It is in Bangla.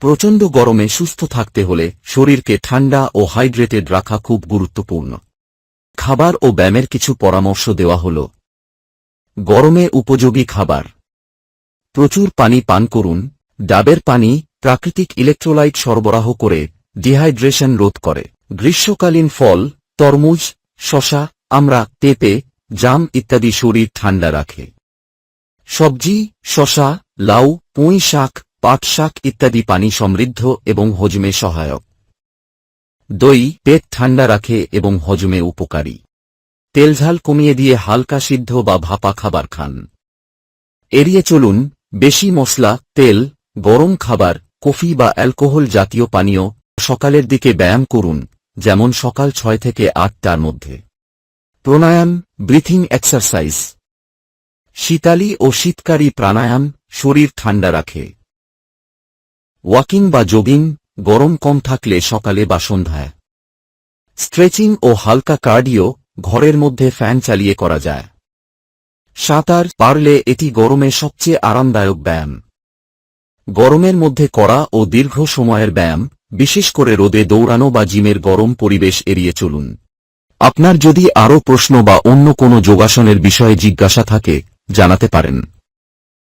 প্রচণ্ড গরমে সুস্থ থাকতে হলে শরীরকে ঠান্ডা ও হাইড্রেটেড রাখা খুব গুরুত্বপূর্ণ। খাবার ও ব্যায়ামের কিছু পরামর্শ দেওয়া হল। গরমে উপযোগী খাবার। প্রচুর পানি পান করুন। ডাবের পানি প্রাকৃতিক ইলেকট্রোলাইট সরবরাহ করে ডিহাইড্রেশন রোধ করে। গ্রীষ্মকালীন ফল, তরমুজ শশা আমরা পেঁপে, জাম ইত্যাদি শরীর ঠান্ডা রাখে। সবজি শশা লাউ, পুঁই শাক পাট শাক ইত্যাদি পানি সমৃদ্ধ এবং হজমে সহায়ক। দই পেট ঠান্ডা রাখে এবং হজমে উপকারী। তেলঝাল কমিয়ে দিয়ে হালকা সিদ্ধ বা ভাপা খাবার খান। এড়িয়ে চলুন, বেশি মশলা, তেল, গরম খাবার, কফি বা অ্যালকোহল জাতীয় পানীয় সকালের দিকে ব্যায়াম করুন, যেমন সকাল ছয় থেকে আটটার মধ্যে। Pranayama, breathing exercise. শীতালি ও শীতকারী প্রাণায়াম শরীর ঠান্ডা রাখে। ওয়াকিং বা জগিং, গরম কম থাকলে সকালে বা সন্ধ্যায়। স্ট্রেচিং ও হালকা কার্ডিও, ঘরের মধ্যে ফ্যান চালিয়ে করা যায়। সাঁতার পারলে এটি গরমে সবচেয়ে আরামদায়ক ব্যায়াম। গরমের মধ্যে করা ও দীর্ঘ সময়ের ব্যায়াম, বিশেষ করে রোদে দৌড়ানো বা জিমের গরম পরিবেশ এড়িয়ে চলুন। আপনার যদি আরও প্রশ্ন বা অন্য কোনো যোগাসনের বিষয়ে জিজ্ঞাসা থাকে, জানাতে পারেন।